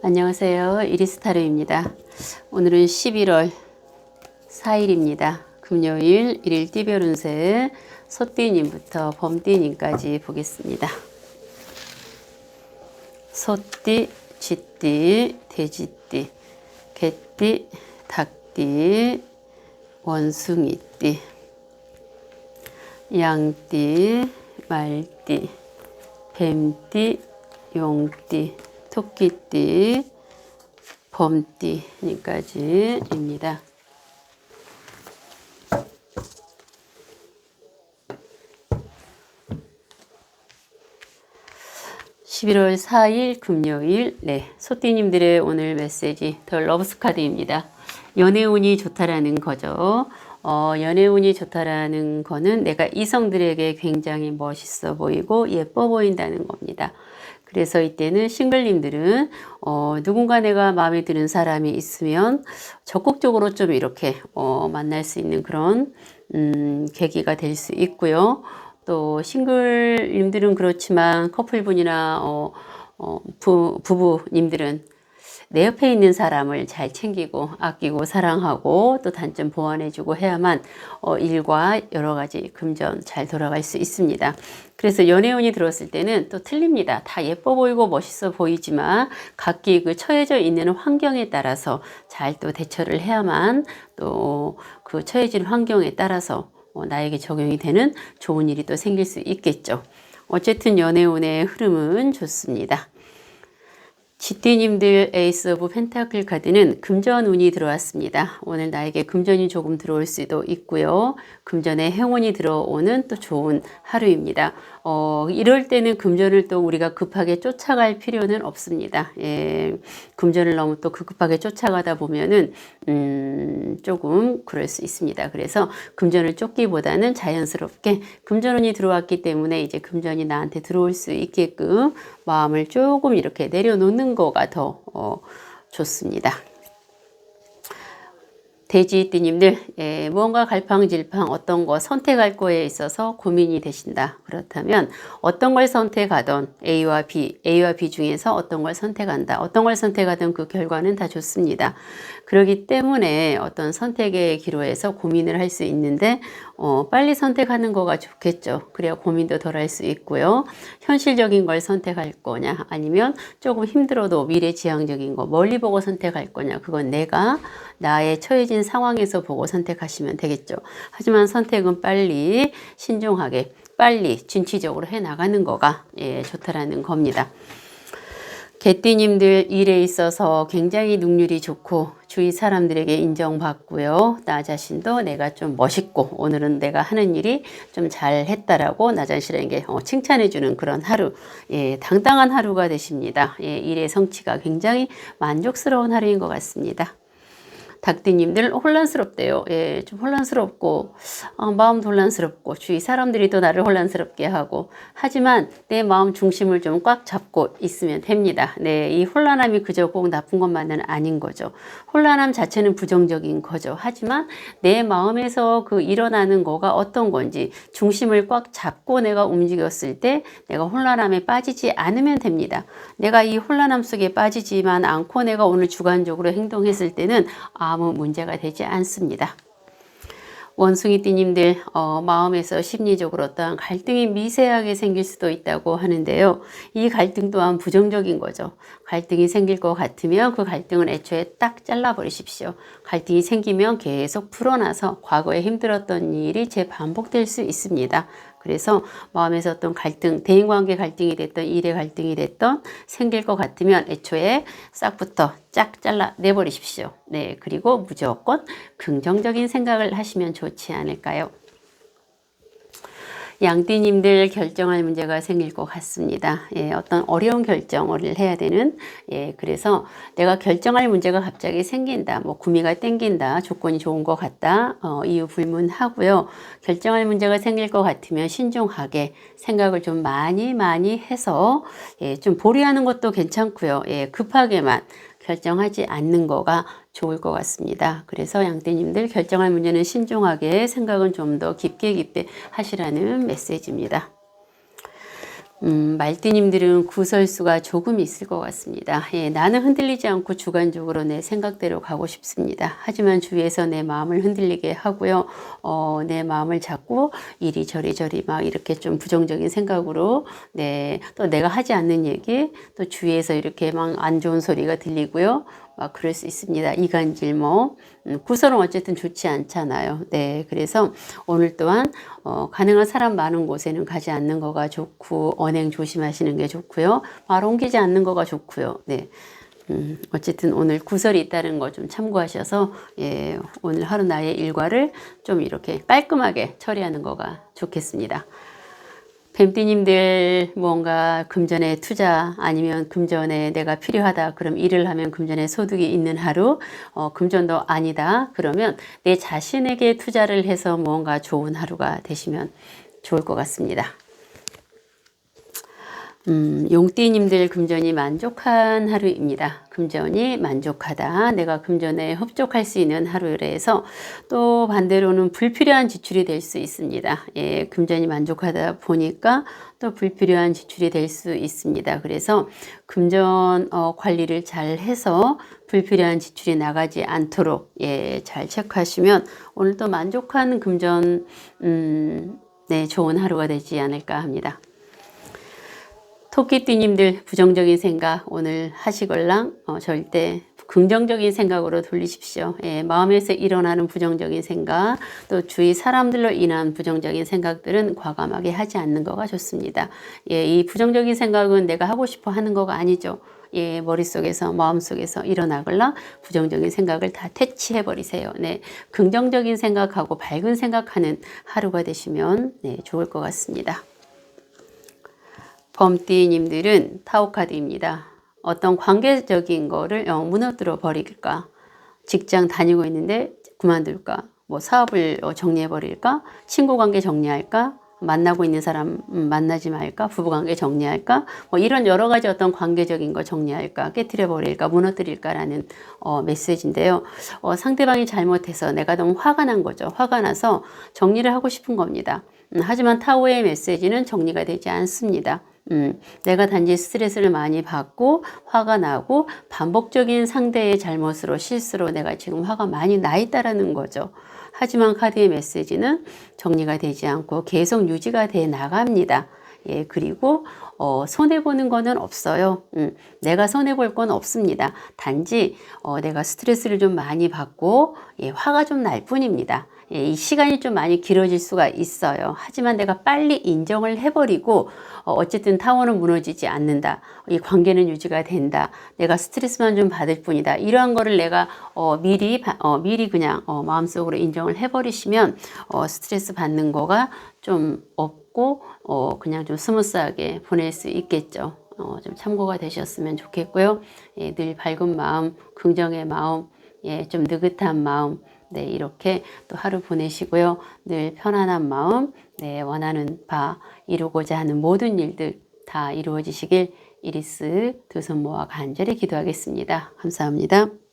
안녕하세요. 이리스타르입니다. 오늘은 11월 4일입니다. 금요일 일일 띠별 운세 소띠님부터 범띠님까지 보겠습니다. 소띠, 쥐띠, 돼지띠, 개띠, 닭띠, 원숭이띠, 양띠, 말띠, 뱀띠, 용띠, 토끼띠, 범띠니까지입니다. 11월 4일 금요일 네 소띠님들의 오늘 메시지 더 러브스 카드입니다. 연애운이 좋다라는 거죠. 어, 연애운이 좋다라는 거는 내가 이성들에게 굉장히 멋있어 보이고 예뻐 보인다는 겁니다. 그래서 이때는 싱글님들은 어, 누군가 내가 마음에 드는 사람이 있으면 적극적으로 좀 이렇게 어, 만날 수 있는 그런 음, 계기가 될 수 있고요. 또 싱글님들은 그렇지만 커플분이나 어, 어, 부, 부부님들은 내 옆에 있는 사람을 잘 챙기고 아끼고 사랑하고 또 단점 보완해주고 해야만 어, 일과 여러 가지 금전 잘 돌아갈 수 있습니다. 그래서 연애운이 들어왔을 때는 또 틀립니다. 다 예뻐 보이고 멋있어 보이지만 각기 그 처해져 있는 환경에 따라서 잘 또 대처를 해야만 또 그 처해진 환경에 따라서 어, 나에게 적용이 되는 좋은 일이 또 생길 수 있겠죠. 어쨌든 연애운의 흐름은 좋습니다. 지띠님들 에이스 오브 펜타클 카드는 금전 운이 들어왔습니다. 오늘 나에게 금전이 조금 들어올 수도 있고요. 금전에 행운이 들어오는 또 좋은 하루입니다. 어, 이럴 때는 금전을 또 우리가 급하게 쫓아갈 필요는 없습니다. 예, 금전을 너무 또 급하게 쫓아가다 보면은, 음, 조금 그럴 수 있습니다. 그래서 금전을 쫓기보다는 자연스럽게 금전운이 들어왔기 때문에 이제 금전이 나한테 들어올 수 있게끔 마음을 조금 이렇게 내려놓는 거가 더 어, 좋습니다. 돼지띠님들 예, 무언가 갈팡질팡 어떤 거 선택할 거에 있어서 고민이 되신다. 그렇다면 어떤 걸 선택하던 A와 B, A와 B 중에서 어떤 걸 선택한다. 어떤 걸 선택하든 그 결과는 다 좋습니다. 그렇기 때문에 어떤 선택의 기로에서 고민을 할 수 있는데 어, 빨리 선택하는 거가 좋겠죠. 그래야 고민도 덜 할 수 있고요. 현실적인 걸 선택할 거냐 아니면 조금 힘들어도 미래지향적인 거 멀리 보고 선택할 거냐 그건 내가 나의 처해진 상황에서 보고 선택하시면 되겠죠. 하지만 선택은 빨리 신중하게 빨리 진취적으로 해 나가는 거가 예, 좋다라는 겁니다. 개띠님들 일에 있어서 굉장히 능률이 좋고 주위 사람들에게 인정받고요. 나 자신도 내가 좀 멋있고 오늘은 내가 하는 일이 좀 잘했다라고 나 자신에게 어, 칭찬해주는 그런 하루, 예, 당당한 하루가 되십니다. 예, 일의 성취가 굉장히 만족스러운 하루인 것 같습니다. 닭띠님들 혼란스럽대요. 예, 좀 혼란스럽고 어, 마음 혼란스럽고 주위 사람들이 또 나를 혼란스럽게 하고 하지만 내 마음 중심을 좀 꽉 잡고 있으면 됩니다. 네, 이 혼란함이 그저 꼭 나쁜 것만은 아닌 거죠. 혼란함 자체는 부정적인 거죠. 하지만 내 마음에서 그 일어나는 거가 어떤 건지 중심을 꽉 잡고 내가 움직였을 때 내가 혼란함에 빠지지 않으면 됩니다. 내가 이 혼란함 속에 빠지지만 않고 내가 오늘 주관적으로 행동했을 때는 아무 문제가 되지 않습니다. 원숭이 띠님들 어, 마음에서 심리적으로 어떠한 갈등이 미세하게 생길 수도 있다고 하는데요. 이 갈등 또한 부정적인 거죠. 갈등이 생길 것 같으면 그 갈등을 애초에 딱 잘라버리십시오. 갈등이 생기면 계속 풀어놔서 과거에 힘들었던 일이 재반복될 수 있습니다. 그래서 마음에서 어떤 갈등, 대인관계 갈등이 됐던 일의 갈등이 됐던 생길 것 같으면 애초에 싹부터 쫙 잘라 내버리십시오. 네, 그리고 무조건 긍정적인 생각을 하시면 좋지 않을까요? 양띠님들 결정할 문제가 생길 것 같습니다. 예, 어떤 어려운 결정을 해야 되는, 예, 그래서 내가 결정할 문제가 갑자기 생긴다, 뭐 구미가 땡긴다, 조건이 좋은 것 같다, 어, 이유 불문하고요. 결정할 문제가 생길 것 같으면 신중하게 생각을 좀 많이 많이 해서, 예, 좀 보류하는 것도 괜찮고요. 예, 급하게만 결정하지 않는 거가 좋을 것 같습니다. 그래서 양떼님들 결정할 문제는 신중하게 생각은 좀 더 깊게 깊게 하시라는 메시지입니다. 음, 말띠님들은 구설수가 조금 있을 것 같습니다. 예, 나는 흔들리지 않고 주관적으로 내 생각대로 가고 싶습니다. 하지만 주위에서 내 마음을 흔들리게 하고요. 어, 내 마음을 잡고 이리저리 저리 막 이렇게 좀 부정적인 생각으로 네, 또 내가 하지 않는 얘기 또 주위에서 이렇게 막 안 좋은 소리가 들리고요. 막 그럴 수 있습니다. 이간질 뭐 음, 구설은 어쨌든 좋지 않잖아요. 네, 그래서 오늘 또한 어, 가능한 사람 많은 곳에는 가지 않는 거가 좋고 언행 조심하시는 게 좋고요. 말 옮기지 않는 거가 좋고요. 네. 음, 어쨌든 오늘 구설이 있다는 거 좀 참고하셔서 예, 오늘 하루 나의 일과를 좀 이렇게 깔끔하게 처리하는 거가 좋겠습니다. 뱀띠님들 뭔가 금전에 투자 아니면 금전에 내가 필요하다 그럼 일을 하면 금전에 소득이 있는 하루 어, 금전도 아니다 그러면 내 자신에게 투자를 해서 뭔가 좋은 하루가 되시면 좋을 것 같습니다. 음, 용띠님들 금전이 만족한 하루입니다. 금전이 만족하다. 내가 금전에 흡족할 수 있는 하루래서 또 반대로는 불필요한 지출이 될 수 있습니다. 예, 금전이 만족하다 보니까 또 불필요한 지출이 될 수 있습니다. 그래서 금전 어, 관리를 잘 해서 불필요한 지출이 나가지 않도록 예, 잘 체크하시면 오늘 또 만족한 금전 음, 네, 좋은 하루가 되지 않을까 합니다. 토끼띠님들 부정적인 생각 오늘 하시걸랑 어, 절대 긍정적인 생각으로 돌리십시오. 예, 마음에서 일어나는 부정적인 생각, 또 주위 사람들로 인한 부정적인 생각들은 과감하게 하지 않는 거가 좋습니다. 예, 이 부정적인 생각은 내가 하고 싶어 하는 거가 아니죠. 예, 머릿속에서, 마음속에서 일어나거나 부정적인 생각을 다 퇴치해 버리세요. 네. 긍정적인 생각하고 밝은 생각하는 하루가 되시면 네, 좋을 것 같습니다. 범띠님들은 타오카드입니다. 어떤 관계적인 거를 어, 무너뜨려 버릴까? 직장 다니고 있는데 그만둘까? 뭐 사업을 어, 정리해 버릴까? 친구 관계 정리할까? 만나고 있는 사람 음, 만나지 말까? 부부 관계 정리할까? 뭐 이런 여러 가지 어떤 관계적인 거 정리할까? 깨뜨려 버릴까? 무너뜨릴까라는 어, 메시지인데요. 어, 상대방이 잘못해서 내가 너무 화가 난 거죠. 화가 나서 정리를 하고 싶은 겁니다. 음, 하지만 타오의 메시지는 정리가 되지 않습니다. 음, 내가 단지 스트레스를 많이 받고 화가 나고 반복적인 상대의 잘못으로 실수로 내가 지금 화가 많이 나 있다라는 거죠. 하지만 카드의 메시지는 정리가 되지 않고 계속 유지가 돼 나갑니다. 예, 그리고 어, 손해보는 거는 없어요. 음, 내가 손해볼 건 없습니다. 단지 어, 내가 스트레스를 좀 많이 받고 예, 화가 좀 날 뿐입니다. 예, 이 시간이 좀 많이 길어질 수가 있어요. 하지만 내가 빨리 인정을 해버리고 어, 어쨌든 타워는 무너지지 않는다. 이 관계는 유지가 된다. 내가 스트레스만 좀 받을 뿐이다. 이러한 거를 내가 어, 미리 어, 미리 그냥 어, 마음속으로 인정을 해버리시면 어, 스트레스 받는 거가 좀 없고 어, 그냥 좀 스무스하게 보낼 수 있겠죠. 어, 좀 참고가 되셨으면 좋겠고요. 예, 늘 밝은 마음, 긍정의 마음, 예, 좀 느긋한 마음, 네, 이렇게 또 하루 보내시고요. 늘 편안한 마음, 네, 원하는 바 이루고자 하는 모든 일들 다 이루어지시길 이리스 두 손 모아 간절히 기도하겠습니다. 감사합니다.